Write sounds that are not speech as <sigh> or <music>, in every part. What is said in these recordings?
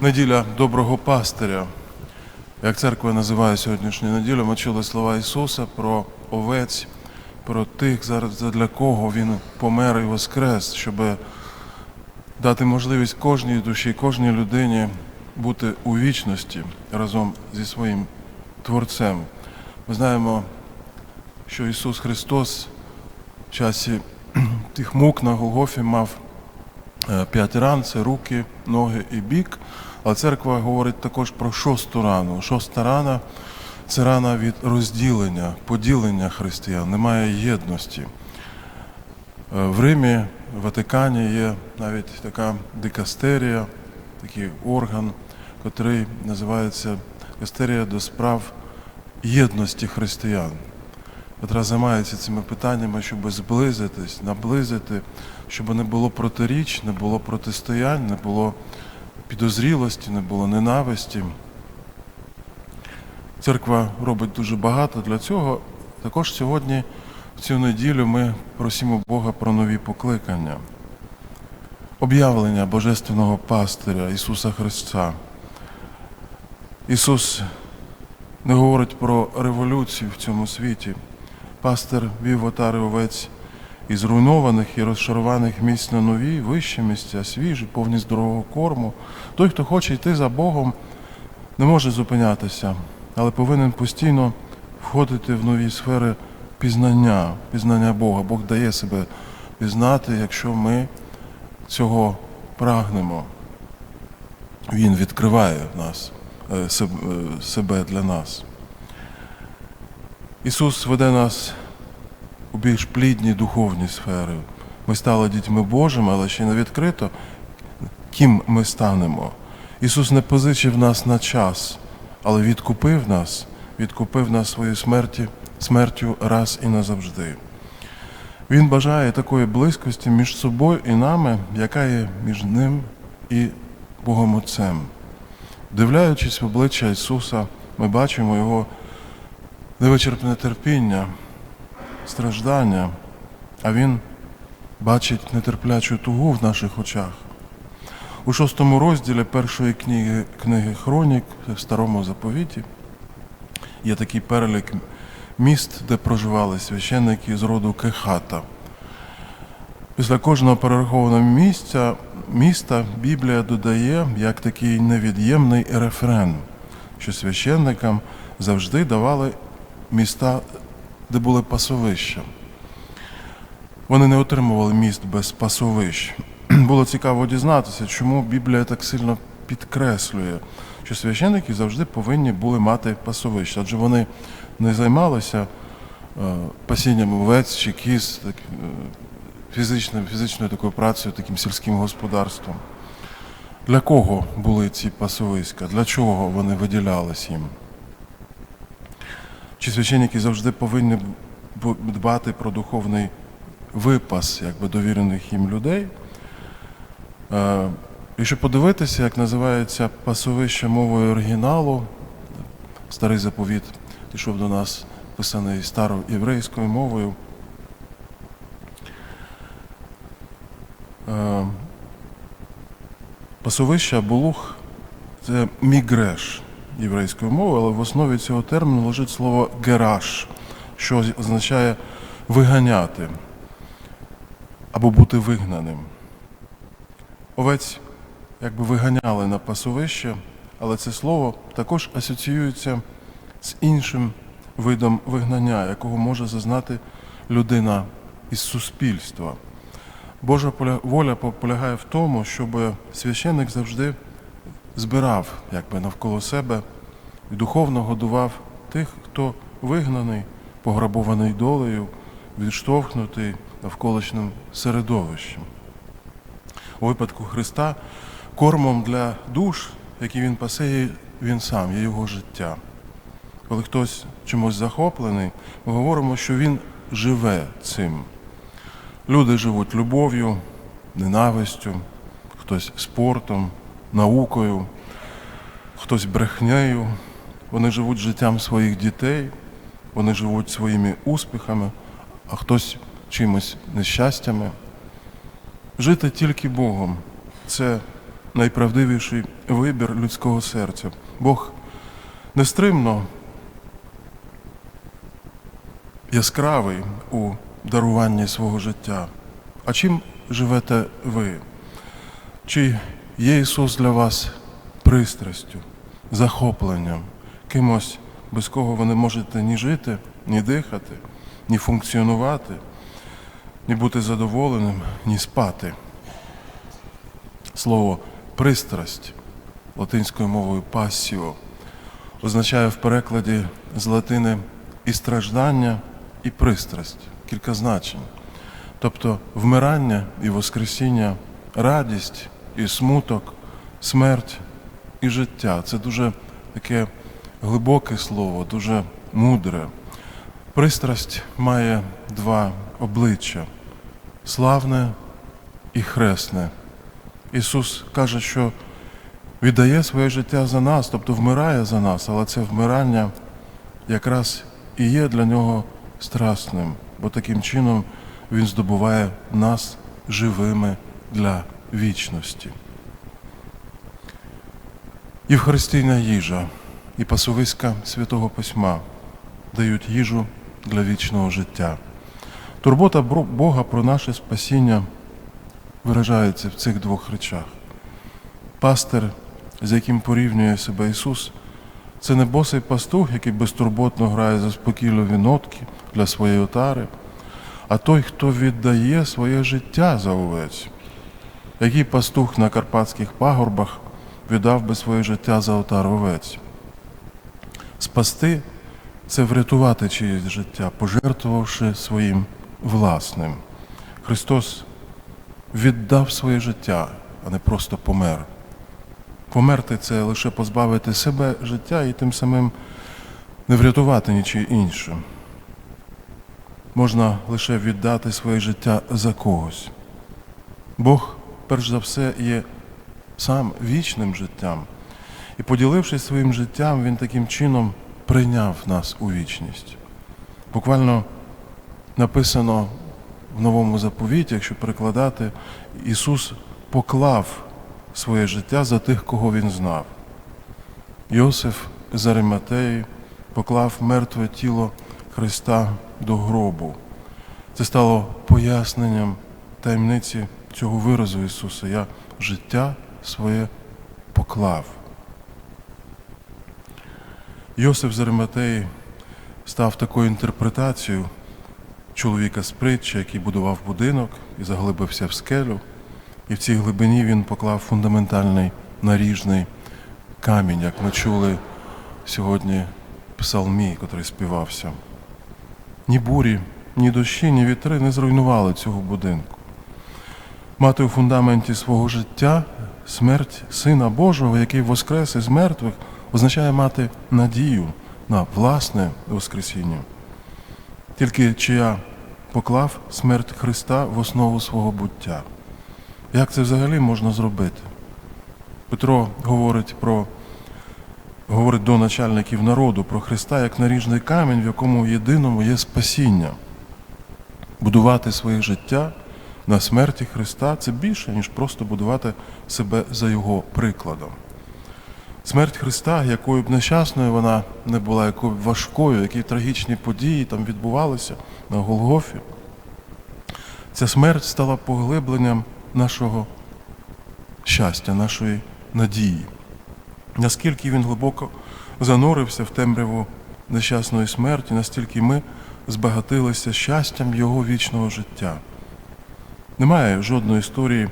Неділя доброго пастиря. Як церква називає сьогоднішню неділю, ми чули слова Ісуса про овець, про тих, для кого Він помер і воскрес, щоб дати можливість кожній душі, кожній людині бути у вічності разом зі своїм Творцем. Ми знаємо, що Ісус Христос в часі <clears throat> тих мук на Голгофі мав е, п'ять ран, це руки, ноги і бік. Але церква говорить також про шосту рану. Шоста рана це рана від розділення, поділення християн, немає єдності. Е, В Римі, в Ватикані є навіть така дикастерія, такий орган, котрий називається дикастерія до справ єдності християн, яка займається цими питаннями, щоб зблизитись, наблизити, щоб не було протиріч, не було протистоянь, не було підозрілості, не було ненависті. Церква робить дуже багато для цього. Також сьогодні, в цю неділю, ми просимо Бога про нові покликання, об'явлення Божественного пастиря Ісуса Христа. Ісус не говорить про революцію в цьому світі. Пастир вів отари овець із руйнованих і розшарованих місць на нові, вищі місця, свіжі, повні здорового корму. Той, хто хоче йти за Богом, не може зупинятися, але повинен постійно входити в нові сфери пізнання, пізнання Бога. Бог дає себе пізнати, якщо ми цього прагнемо. Він відкриває нас е, е, себе для нас. Ісус веде нас у більш плідні духовні сфери. Ми стали дітьми Божими, але ще не відкрито, ким ми станемо. Ісус не позичив нас на час, але відкупив нас, відкупив нас своєю смерті, смертю раз і назавжди. Він бажає такої близькості між собою і нами, яка є між ним і Богом Отцем. Дивляючись в обличчя Ісуса, ми бачимо Його невичерпне терпіння, страждання, а Він бачить нетерплячу тугу в наших очах. У шостому розділі першої книги, книги Хронік в Старому заповіті є такий перелік міст, де проживали священники з роду Кехата. Після кожного перерахованого місця, міста Біблія додає як такий невід'ємний рефрен, що священникам завжди давали міста, де були пасовища. Вони не отримували міст без пасовищ. <clears throat> Було цікаво дізнатися, чому Біблія так сильно підкреслює, що священники завжди повинні були мати пасовища, адже вони не займалися е, пасінням овець чи кіз, так, е, фізичною, фізичною такою працею, таким сільським господарством. Для кого були ці пасовиська? Для чого вони виділялись їм? Чи священники завжди повинні дбати про духовний випас якби, довірених їм людей? Е, Якщо подивитися, як називається пасовище мовою оригіналу, старий заповіт пішов до нас, писаний староєврейською мовою. Е, Пасовище Булух це мігреш єврейською мовою, але в основі цього терміну лежить слово гераш, що означає виганяти або бути вигнаним. Овець якби виганяли на пасовище, але це слово також асоціюється з іншим видом вигнання, якого може зазнати людина із суспільства. Божа воля по- полягає в тому, щоб священник завжди збирав якби, навколо себе і духовно годував тих, хто вигнаний, пограбований долею, відштовхнутий навколишнім середовищем. У випадку Христа кормом для душ, які він пасе, він сам, є його життя. Коли хтось чимось захоплений, ми говоримо, що він живе цим. Люди живуть любов'ю, ненавистю, хтось спортом, наукою, хтось брехнею. Вони живуть життям своїх дітей, вони живуть своїми успіхами, а хтось чимось нещастями. Жити тільки Богом це найправдивіший вибір людського серця. Бог нестримно яскравий у даруванні свого життя. А чим живете ви? Чи є Ісус для вас пристрастю, захопленням, кимось, без кого ви не можете ні жити, ні дихати, ні функціонувати, ні бути задоволеним, ні спати? Слово пристрасть латинською мовою пасіо означає в перекладі з латини і страждання, і пристрасть, кілька значень. Тобто вмирання і воскресіння, радість і смуток, смерть і життя. Це дуже таке глибоке слово, дуже мудре. Пристрасть має два обличчя славне і хресне. Ісус каже, що віддає своє життя за нас, тобто вмирає за нас, але це вмирання якраз і є для нього страсним, бо таким чином Він здобуває нас живими для вічності. Євхаристійна їжа і пасовиська Святого Письма дають їжу для вічного життя. Турбота Бога про наше спасіння виражається в цих двох речах. Пастир, з яким порівнює себе Ісус, це не босий пастух, який безтурботно грає заспокійливі нотки для своєї отари, а той, хто віддає своє життя за овець. Який пастух на карпатських пагорбах віддав би своє життя за отар овець? Спасти це врятувати чиєсь життя, пожертвувавши своїм власним. Христос віддав своє життя, а не просто помер. Померти це лише позбавити себе життя і тим самим не врятувати нічого інше. Можна лише віддати своє життя за когось. Бог, перш за все, є сам вічним життям. І поділившись своїм життям, Він таким чином прийняв нас у вічність. Буквально написано в новому заповіті, якщо перекладати, Ісус поклав своє життя за тих, кого він знав. Йосиф з Ариматеї поклав мертве тіло Христа до гробу. Це стало поясненням таємниці цього виразу Ісуса. Я життя своє поклав. Йосиф з став такою інтерпретацією чоловіка з притчі, який будував будинок і заглибився в скелю. І в цій глибині він поклав фундаментальний наріжний камінь, як ми чули сьогодні в псалмі, котрий співався. Ні бурі, ні дощі, ні вітри не зруйнували цього будинку. Мати у фундаменті свого життя смерть Сина Божого, який воскрес із мертвих, означає мати надію на власне Воскресіння. Тільки чия поклав смерть Христа в основу свого буття. Як це взагалі можна зробити? Петро говорить про говорить до начальників народу про Христа як наріжний камінь, в якому єдиному є спасіння. Будувати своє життя на смерті Христа це більше, ніж просто будувати себе за Його прикладом. Смерть Христа, якою б нещасною вона не була, якою б важкою, які трагічні події там відбувалися на Голгофі, ця смерть стала поглибленням нашого щастя, нашої надії. Наскільки він глибоко занурився в темряву нещасної смерті, настільки ми збагатилися щастям Його вічного життя. Немає жодної історії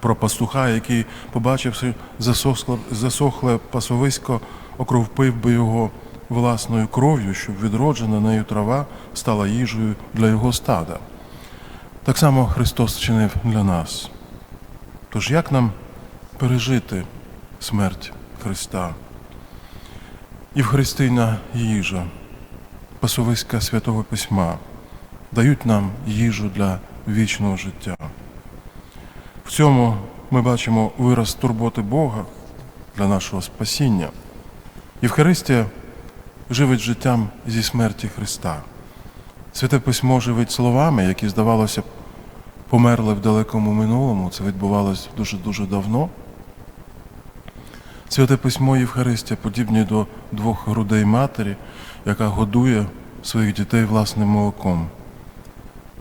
про пастуха, який, побачивши засохле, засохле пасовисько, окровпив би його власною кров'ю, щоб відроджена нею трава стала їжею для його стада. Так само Христос вчинив для нас. Тож як нам пережити смерть Христа? Євхаристійна їжа, пасовиська Святого Письма дають нам їжу для вічного життя. В цьому ми бачимо вираз турботи Бога для нашого спасіння. Євхаристія живить життям зі смерті Христа. Святе письмо живить словами, які, здавалося померли в далекому минулому. Це відбувалось дуже-дуже давно. Святе письмо Євхаристія подібні до двох грудей матері, яка годує своїх дітей власним молоком.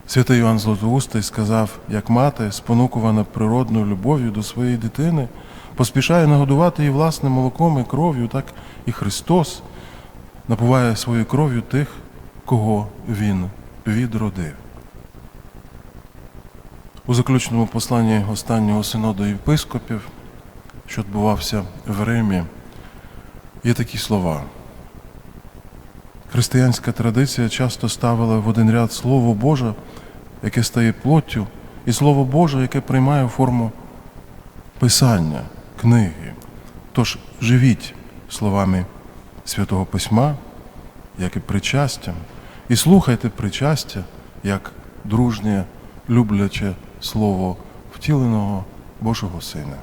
Святий Іван Златоустий сказав, як мати, спонукувана природною любов'ю до своєї дитини, поспішає нагодувати її власним молоком і кров'ю, так і Христос напуває своєю кров'ю тих, кого Він відродив. У заключному посланні останнього синоду єпископів, що відбувався в Римі, є такі слова. Християнська традиція часто ставила в один ряд Слово Боже, яке стає плоттю, і Слово Боже, яке приймає форму писання, книги. Тож живіть словами Святого Письма, як і причастям, і слухайте причастя як дружнє, любляче слово втіленого Божого Сина.